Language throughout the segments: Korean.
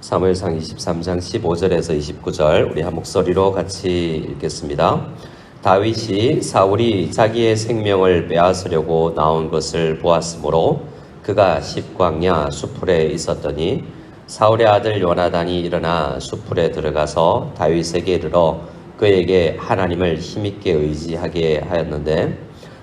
사무엘상 23장 15절에서 29절 우리 한 목소리로 같이 읽겠습니다. 다윗이 사울이 자기의 생명을 빼앗으려고 나온 것을 보았으므로 그가 십광야 수풀에 있었더니 사울의 아들 요나단이 일어나 수풀에 들어가서 다윗에게 이르러 그에게 하나님을 힘있게 의지하게 하였는데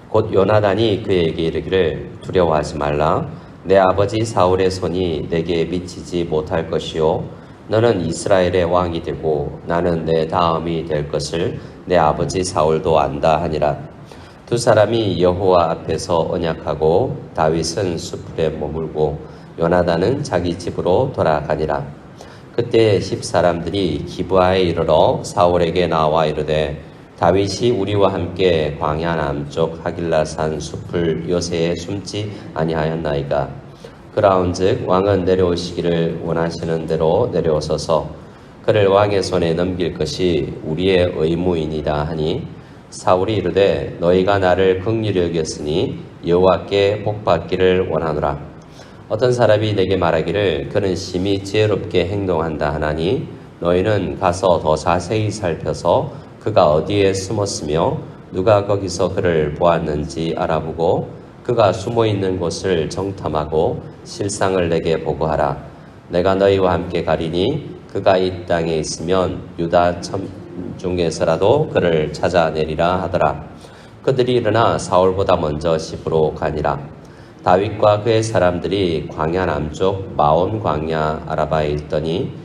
곧 요나단이 그에게 이르기를 두려워하지 말라 내 아버지 사울의 손이 내게 미치지 못할 것이요. 너는 이스라엘의 왕이 되고 나는 내 다음이 될 것을 내 아버지 사울도 안다 하니라. 두 사람이 여호와 앞에서 언약하고 다윗은 수풀에 머물고 요나단은 자기 집으로 돌아가니라. 그때 십 사람들이 기브아에 이르러 사울에게 나와 이르되 다윗이 우리와 함께 광야 남쪽 하길라산 숲을 요새에 숨지 아니하였나이까? 그라운즉 왕은 내려오시기를 원하시는 대로 내려오소서. 그를 왕의 손에 넘길 것이 우리의 의무이니다 하니 사울이 이르되 너희가 나를 긍휼히 여겼으니 여호와께 복받기를 원하노라. 어떤 사람이 내게 말하기를 그는 심히 지혜롭게 행동한다 하나니 너희는 가서 더 자세히 살펴서 그가 어디에 숨었으며 누가 거기서 그를 보았는지 알아보고 그가 숨어 있는 곳을 정탐하고 실상을 내게 보고하라. 내가 너희와 함께 가리니 그가 이 땅에 있으면 유다 참 중에서라도 그를 찾아내리라 하더라. 그들이 일어나 사울보다 먼저 시부로 가니라. 다윗과 그의 사람들이 광야 남쪽 마온 광야 아라바에 있더니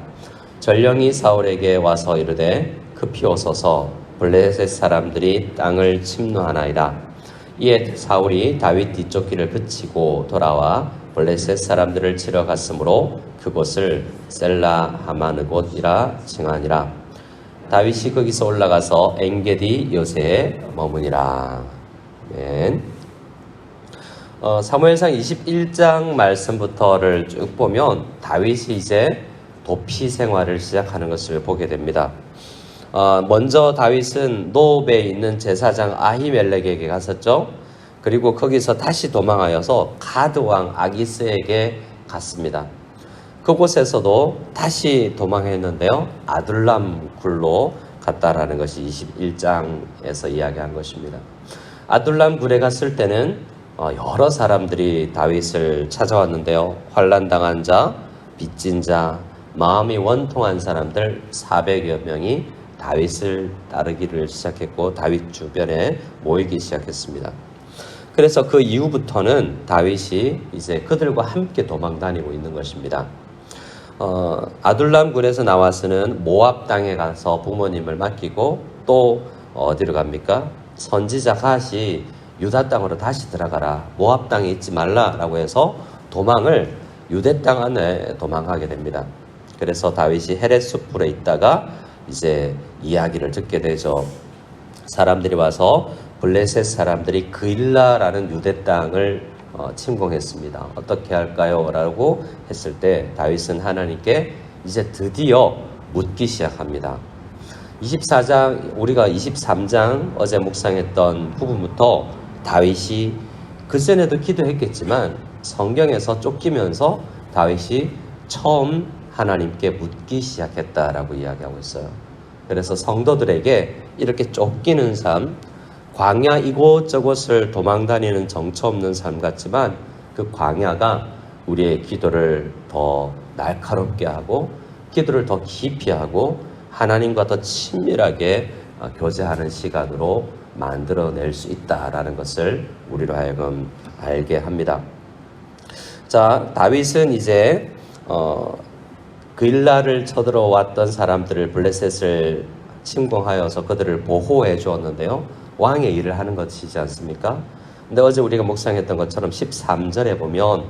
전령이 사울에게 와서 이르되 급히 오소서 블레셋 사람들이 땅을 침노하나이다. 이에 사울이 다윗 뒤쪽 길을 그치고 돌아와 블레셋 사람들을 치러 갔으므로 그곳을 셀라 하마느 곳이라 칭하니라. 다윗이 거기서 올라가서 엔게디 요새에 머무니라. 아멘. 어, 사무엘상 21장 말씀부터를 쭉 보면 다윗이 이제 도피 생활을 시작하는 것을 보게 됩니다. 어, 먼저 다윗은 노베에 있는 제사장 아히멜렉에게 갔었죠. 그리고 거기서 다시 도망하여서 가드 왕 아기스에게 갔습니다. 그곳에서도 다시 도망했는데요. 아둘람 굴로 갔다라는 것이 21장에서 이야기한 것입니다. 아둘람 굴에 갔을 때는 어, 여러 사람들이 다윗을 찾아왔는데요. 환란 당한 자, 빚진 자, 마음이 원통한 사람들 400여 명이 다윗을 따르기를 시작했고 다윗 주변에 모이기 시작했습니다. 그래서 그 이후부터는 다윗이 이제 그들과 함께 도망 다니고 있는 것입니다. 어, 아둘람 굴에서 나와서는 모압 땅에 가서 부모님을 맡기고 또 어디로 갑니까? 선지자 갓이 유다 땅으로 다시 들어가라. 모압 땅에 있지 말라라고 해서 도망을 유대 땅 안에 도망하게 됩니다. 그래서 다윗이 숲에 있다가 이제 이야기를 듣게 되죠. 사람들이 와서 블레셋 사람들이 그일라라는 유대 땅을 어, 침공했습니다. 어떻게 할까요? 라고 했을 때 다윗은 하나님께 이제 드디어 묻기 시작합니다. 24장, 우리가 23장 어제 묵상했던 부분부터 다윗이 그 전에도 기도했겠지만 성경에서 쫓기면서 다윗이 처음 하나님께 묻기 시작했다라고 이야기하고 있어요. 그래서 성도들에게 이렇게 쫓기는 삶, 광야 이곳저곳을 도망다니는 정처 없는 삶 같지만 그 광야가 우리의 기도를 더 날카롭게 하고 기도를 더 깊이 하고 하나님과 더 친밀하게 어, 교제하는 시간으로 만들어낼 수 있다라는 것을 우리로 하여금 알게 합니다. 자, 다윗은 이제 어, 그일라를 쳐들어왔던 사람들을 블레셋을 침공하여서 그들을 보호해 주었는데요. 왕의 일을 하는 것이지 않습니까? 근데 어제 우리가 묵상했던 것처럼 13절에 보면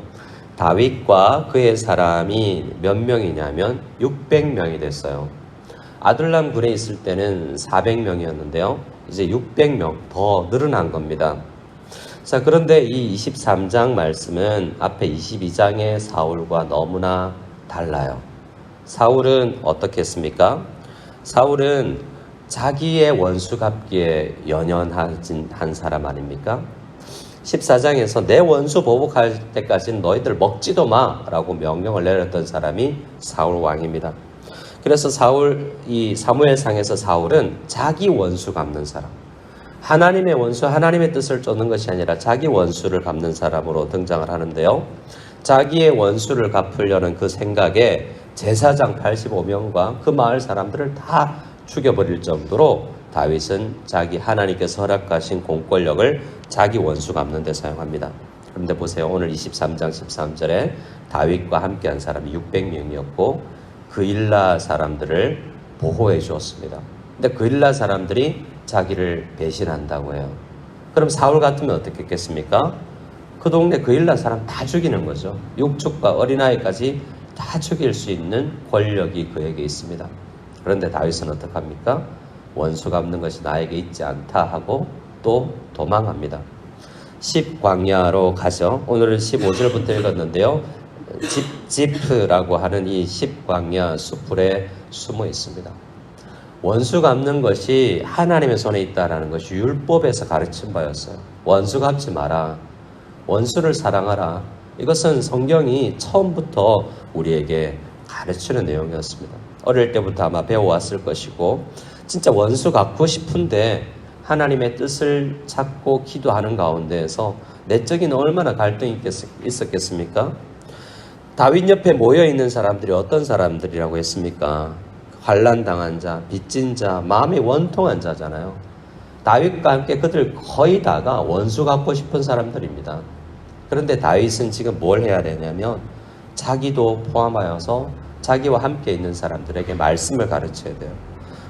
다윗과 그의 사람이 몇 명이냐면 600명이 됐어요. 아둘람 굴에 있을 때는 400명이었는데요. 이제 600명 더 늘어난 겁니다. 자, 그런데 이 23장 말씀은 앞에 22장의 사울과 너무나 달라요. 사울은 어떻게 했습니까? 사울은 자기의 원수 갚기에 연연한 한 사람 아닙니까? 14장에서 내 원수 보복할 때까지는 너희들 먹지도 마 라고 명령을 내렸던 사람이 사울 왕입니다. 그래서 사울, 이 사무엘상에서 사울은 자기 원수 갚는 사람, 하나님의 원수, 하나님의 뜻을 쫓는 것이 아니라 자기 원수를 갚는 사람으로 등장을 하는데요. 자기의 원수를 갚으려는 그 생각에 제사장 85명과 그 마을 사람들을 다 죽여버릴 정도로 다윗은 자기 하나님께서 허락하신 공권력을 자기 원수 갚는 데 사용합니다. 그런데 보세요. 오늘 23장 13절에 다윗과 함께한 사람이 600명이었고 그일라 사람들을 보호해 주었습니다. 근데 그일라 사람들이 자기를 배신한다고 해요. 그럼 사울 같으면 어떻게 했겠습니까? 그 동네 그일라 사람 다 죽이는 거죠. 육축과 어린아이까지 다 죽일 수 있는 권력이 그에게 있습니다. 그런데 다윗은 어떡합니까? 원수 갚는 것이 나에게 있지 않다 하고 또 도망합니다. 10광야로 가죠. 오늘은 15절부터 읽었는데요. 집지프라고 하는 이 10광야 수풀에 숨어 있습니다. 원수 갚는 것이 하나님의 손에 있다라는 것이 율법에서 가르친 바였어요. 원수 갚지 마라. 원수를 사랑하라. 이것은 성경이 처음부터 우리에게 가르치는 내용이었습니다. 어릴 때부터 아마 배워왔을 것이고 진짜 원수 갚고 싶은데 하나님의 뜻을 찾고 기도하는 가운데에서 내적인 얼마나 갈등이 있었겠습니까? 다윗 옆에 모여 있는 사람들이 어떤 사람들이라고 했습니까? 환란 당한 자, 빚진 자, 마음이 원통한 자잖아요. 다윗과 함께 그들 거의 다가 원수 갚고 싶은 사람들입니다. 그런데 다윗은 지금 뭘 해야 되냐면 자기도 포함하여서 자기와 함께 있는 사람들에게 말씀을 가르쳐야 돼요.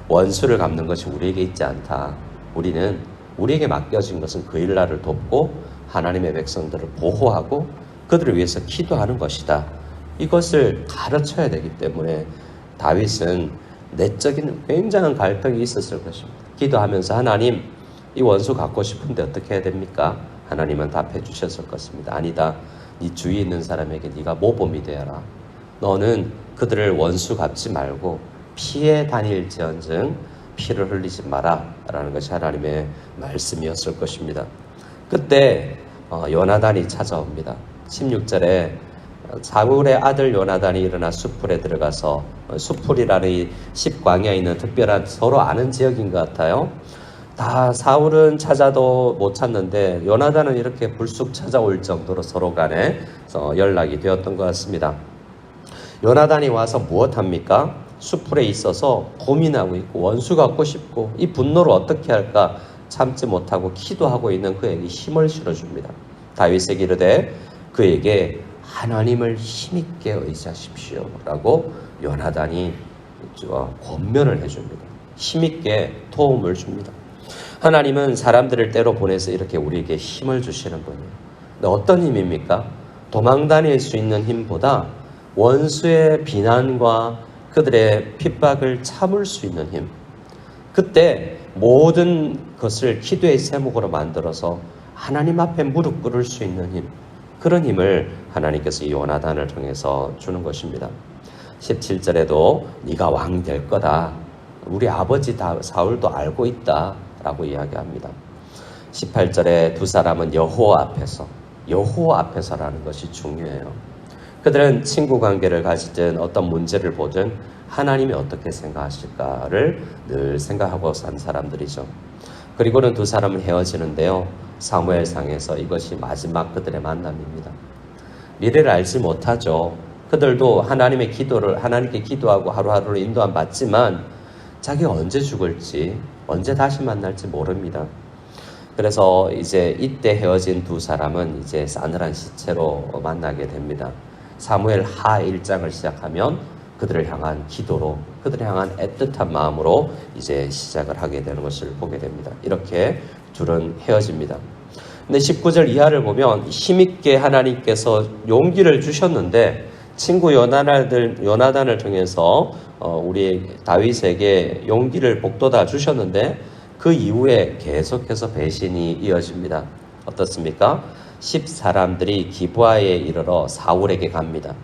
원수를 갚는 것이 우리에게 있지 않다. 우리는 우리에게 맡겨진 것은 그 일날을 돕고 하나님의 백성들을 보호하고 그들을 위해서 기도하는 것이다. 이것을 가르쳐야 되기 때문에 다윗은 내적인 굉장한 갈등이 있었을 것입니다. 기도하면서 하나님 이 원수 갖고 싶은데 어떻게 해야 됩니까? 하나님은 답해 주셨을 것입니다. 아니다. 네 주위에 있는 사람에게 네가 모범이 되어라. 너는 그들을 원수 갚지 말고 피해 다닐지언정 피를 흘리지 마라 라는 것이 하나님의 말씀이었을 것입니다. 그때 어, 요나단이 찾아옵니다. 16절에 사울의 아들 요나단이 일어나 수풀에 들어가서 어, 수풀이라는 이 십광야에 있는 특별한 서로 아는 지역인 것 같아요. 다 사울은 찾아도 못 찾는데 요나단은 이렇게 불쑥 찾아올 정도로 서로 간에 어, 연락이 되었던 것 같습니다. 요나단이 와서 무엇합니까? 수풀에 있어서 고민하고 있고 원수 갖고 싶고 이 분노를 어떻게 할까 참지 못하고 기도하고 있는 그에게 힘을 실어줍니다. 다윗에게 이르되 그에게 하나님을 힘있게 의지하십시오 라고 요나단이 권면을 해줍니다. 힘있게 도움을 줍니다. 하나님은 사람들을 때로 보내서 이렇게 우리에게 힘을 주시는 분이에요. 근데 어떤 힘입니까? 도망 다닐 수 있는 힘보다 원수의 비난과 그들의 핍박을 참을 수 있는 힘. 그때 모든 것을 기도의 세목으로 만들어서 하나님 앞에 무릎 꿇을 수 있는 힘. 그런 힘을 하나님께서 이 요나단을 통해서 주는 것입니다. 17절에도 네가 왕 될 거다. 우리 아버지 사울도 알고 있다 라고 이야기합니다. 18절에 두 사람은 여호와 앞에서 여호와 앞에서라는 것이 중요해요. 그들은 친구 관계를 가지든 어떤 문제를 보든 하나님이 어떻게 생각하실까를 늘 생각하고 산 사람들이죠. 그리고는 두 사람은 헤어지는데요. 사무엘상에서 이것이 마지막 그들의 만남입니다. 미래를 알지 못하죠. 그들도 하나님의 기도를 하나님께 기도하고 하루하루를 인도함 받지만 자기가 언제 죽을지 언제 다시 만날지 모릅니다. 그래서 이제 이때 헤어진 두 사람은 이제 싸늘한 시체로 만나게 됩니다. 사무엘 하 1장을 시작하면 그들을 향한 기도로 그들을 향한 애틋한 마음으로 이제 시작을 하게 되는 것을 보게 됩니다. 이렇게 둘은 헤어집니다. 근데 19절 이하를 보면 힘있게 하나님께서 용기를 주셨는데 친구 요나단을, 요나단을 통해서 어, 우리 다윗에게 용기를 복돋아 주셨는데 그 이후에 계속해서 배신이 이어집니다. 어떻습니까? 10사람들이 기부하에 이르러 사울에게 갑니다.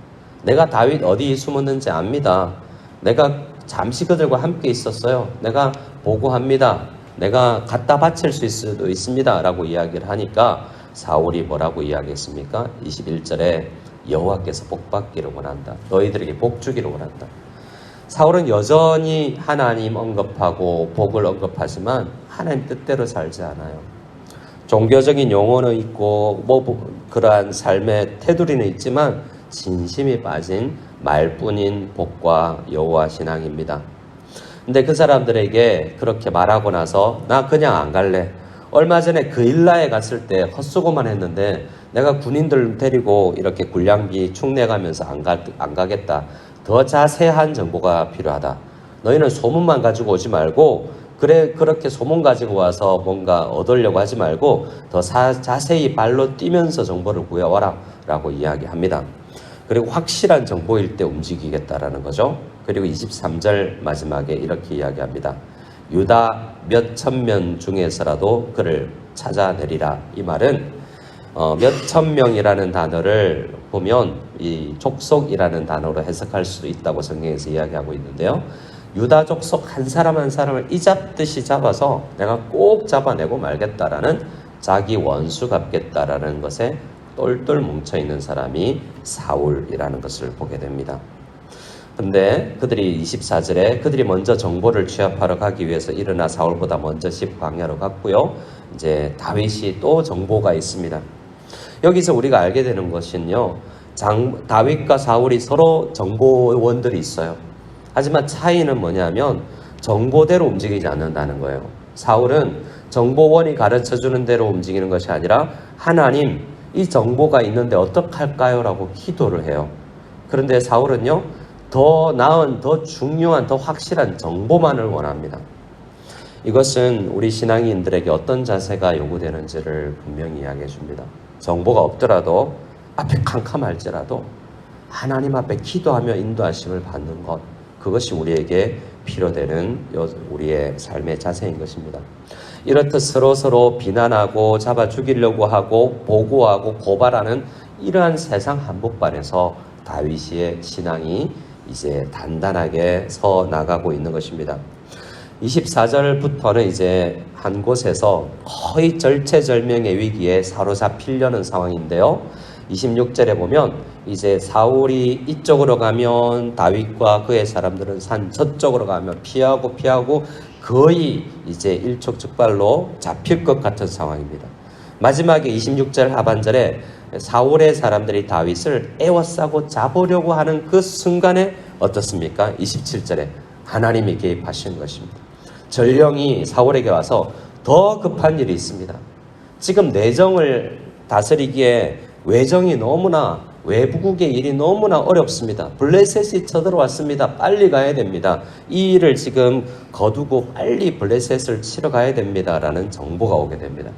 내가 다윗 어디 숨었는지 압니다. 내가 잠시 그들과 함께 있었어요. 내가 보고합니다. 내가 갖다 바칠 수 있을 수도 있습니다. 라고 이야기를 하니까 사울이 뭐라고 이야기했습니까? 21절에 여호와께서 복 받기를 원한다. 너희들에게 복 주기를 원한다. 사울은 여전히 하나님 언급하고 복을 언급하지만 하나님 뜻대로 살지 않아요. 종교적인 용어는 있고 뭐 그러한 삶의 테두리는 있지만 진심이 빠진 말뿐인 복과 여호와 신앙입니다. 근데 그 사람들에게 그렇게 말하고 나서 나 그냥 안 갈래. 얼마 전에 그 일라에 갔을 때 헛수고만 했는데 내가 군인들 데리고 이렇게 군량비 축내가면서 안, 가, 안 가겠다. 더 자세한 정보가 필요하다. 너희는 소문만 가지고 오지 말고 그래 그렇게 소문 가지고 와서 뭔가 얻으려고 하지 말고 더 사, 자세히 발로 뛰면서 정보를 구해와라 라고 이야기합니다. 그리고 확실한 정보일 때 움직이겠다라는 거죠. 그리고 23절 마지막에 이렇게 이야기합니다. 유다 몇 천 명 중에서라도 그를 찾아내리라. 이 말은 어, 몇천 명이라는 단어를 보면 이 족속이라는 단어로 해석할 수도 있다고 성경에서 이야기하고 있는데요. 유다 족속 한 사람 한 사람을 이 잡듯이 잡아서 내가 꼭 잡아내고 말겠다라는 자기 원수 갚겠다라는 것에 똘똘 뭉쳐 있는 사람이 사울이라는 것을 보게 됩니다. 근데 그들이 24절에 그들이 먼저 정보를 취합하러 가기 위해서 일어나 사울보다 먼저 집 광야로 갔고요. 이제 다윗이 또 정보가 있습니다. 여기서 우리가 알게 되는 것은요. 장, 다윗과 사울이 서로 정보원들이 있어요. 하지만 차이는 뭐냐면 정보대로 움직이지 않는다는 거예요. 사울은 정보원이 가르쳐 주는 대로 움직이는 것이 아니라 하나님 이 정보가 있는데 어떡할까요? 라고 기도를 해요. 그런데 사울은요, 더 나은, 더 중요한, 더 확실한 정보만을 원합니다. 이것은 우리 신앙인들에게 어떤 자세가 요구되는지를 분명히 이야기해 줍니다. 정보가 없더라도 앞에 캄캄할지라도 하나님 앞에 기도하며 인도하심을 받는 것, 그것이 우리에게 필요되는 우리의 삶의 자세인 것입니다. 이렇듯 서로 서로 비난하고 잡아 죽이려고 하고 보고하고 고발하는 이러한 세상 한복판에서 다윗의 신앙이 이제 단단하게 서 나가고 있는 것입니다. 24절부터는 이제 한 곳에서 거의 절체절명의 위기에 사로잡히려는 상황인데요. 26절에 보면 이제 사울이 이쪽으로 가면 다윗과 그의 사람들은 산 저쪽으로 가면 피하고 피하고 거의 이제 일촉즉발로 잡힐 것 같은 상황입니다. 마지막에 26절 하반절에 사울의 사람들이 다윗을 에워싸고 잡으려고 하는 그 순간에 어떻습니까? 27절에 하나님이 개입하신 것입니다. 전령이 사울에게 와서 더 급한 일이 있습니다. 지금 내정을 다스리기에 외정이 너무나 외부국의 일이 너무나 어렵습니다. 블레셋이 쳐들어왔습니다. 빨리 가야 됩니다. 이 일을 지금 거두고 빨리 블레셋을 치러 가야 됩니다. 라는 정보가 오게 됩니다.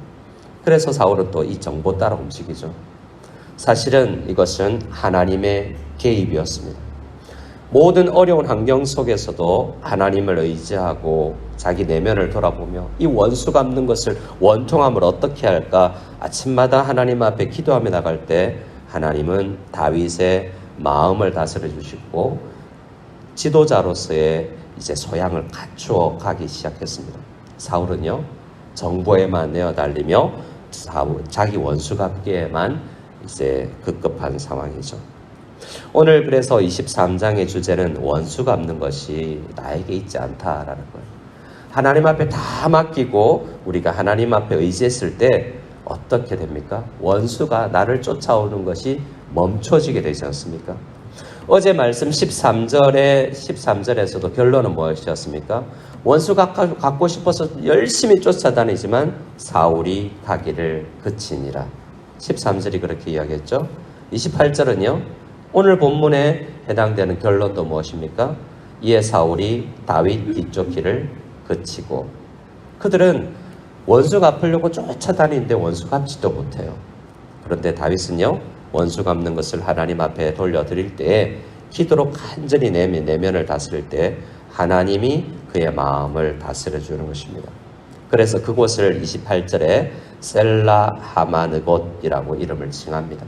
그래서 사울은 또 이 정보 따라 움직이죠. 사실은 이것은 하나님의 개입이었습니다. 모든 어려운 환경 속에서도 하나님을 의지하고 자기 내면을 돌아보며 이 원수 갚는 것을 원통함을 어떻게 할까 아침마다 하나님 앞에 기도하며 나갈 때 하나님은 다윗의 마음을 다스려 주시고 지도자로서의 이제 소양을 갖추어 가기 시작했습니다. 사울은요 정보에만 내어 달리며 자기 원수 갚기에만 이제 급급한 상황이죠. 오늘 그래서 23장의 주제는 원수 갚는 것이 나에게 있지 않다라는 거예요. 하나님 앞에 다 맡기고 우리가 하나님 앞에 의지했을 때 어떻게 됩니까? 원수가 나를 쫓아오는 것이 멈춰지게 되지 않습니까? 어제 말씀 13절에 13절에서도 결론은 무엇이었습니까? 원수가 갖고 싶어서 열심히 쫓아다니지만 사울이 가기를 그치니라. 13절이 그렇게 이야기했죠. 28절은요. 오늘 본문에 해당되는 결론도 무엇입니까? 이에 사울이 다윗 뒤쫓기를 그치고 그들은 원수 갚으려고 쫓아다니는데 원수 갚지도 못해요. 그런데 다윗은요 원수 갚는 것을 하나님 앞에 돌려드릴 때 기도로 간절히 내면, 내면을 다스릴 때 하나님이 그의 마음을 다스려 주는 것입니다. 그래서 그곳을 28절에 셀라 하마느곳이라고 이름을 칭합니다.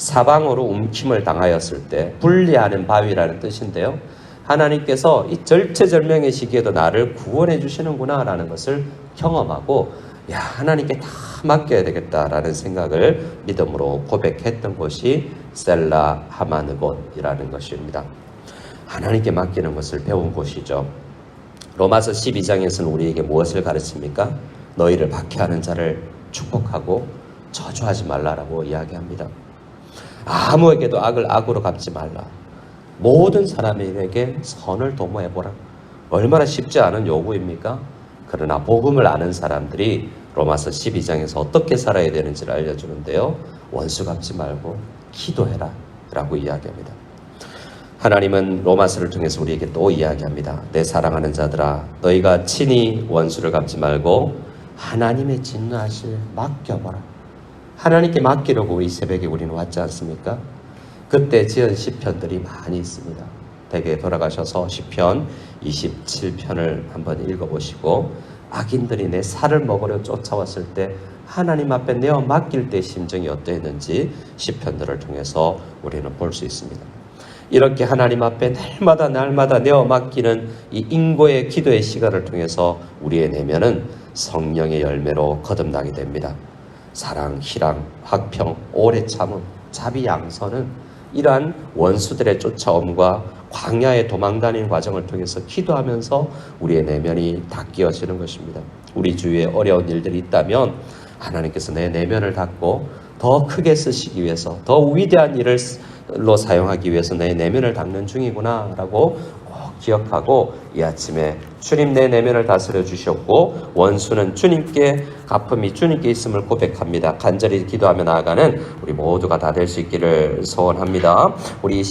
사방으로 움킴을 당하였을 때 분리하는 바위라는 뜻인데요. 하나님께서 이 절체절명의 시기에도 나를 구원해 주시는구나라는 것을 경험하고 야 하나님께 다 맡겨야 되겠다라는 생각을 믿음으로 고백했던 곳이 셀라 하마느곳이라는 것입니다. 하나님께 맡기는 것을 배운 곳이죠. 로마서 12장에서는 우리에게 무엇을 가르칩니까? 너희를 박해하는 자를 축복하고 저주하지 말라라고 이야기합니다. 아무에게도 악을 악으로 갚지 말라. 모든 사람에게 선을 도모해보라. 얼마나 쉽지 않은 요구입니까? 그러나 복음을 아는 사람들이 로마서 12장에서 어떻게 살아야 되는지를 알려주는데요. 원수 갚지 말고 기도해라. 라고 이야기합니다. 하나님은 로마서를 통해서 우리에게 또 이야기합니다. 내 사랑하는 자들아, 너희가 친히 원수를 갚지 말고 하나님의 진노하실 맡겨봐라. 하나님께 맡기려고 이 새벽에 우리는 왔지 않습니까? 그때 지은 시편들이 많이 있습니다. 대개 돌아가셔서 시편 27편을 한번 읽어보시고 악인들이 내 살을 먹으려 쫓아왔을 때 하나님 앞에 내어 맡길 때 심정이 어떠했는지 시편들을 통해서 우리는 볼 수 있습니다. 이렇게 하나님 앞에 날마다 날마다 내어 맡기는 이 인고의 기도의 시간을 통해서 우리의 내면은 성령의 열매로 거듭나게 됩니다. 사랑, 희랑, 화평, 오래 참음, 자비, 양선은 이러한 원수들의 쫓아옴과 광야에 도망다니는 과정을 통해서 기도하면서 우리의 내면이 닦여지는 것입니다. 우리 주위에 어려운 일들이 있다면 하나님께서 내 내면을 닦고 더 크게 쓰시기 위해서 더 위대한 일을 로 사용하기 위해서 내 내면을 닦는 중이구나라고 꼭 기억하고 이 아침에 주님 내 내면을 다스려 주셨고 원수는 주님께 갚음이 주님께 있음을 고백합니다. 간절히 기도하며 나아가는 우리 모두가 다 될 수 있기를 소원합니다. 우리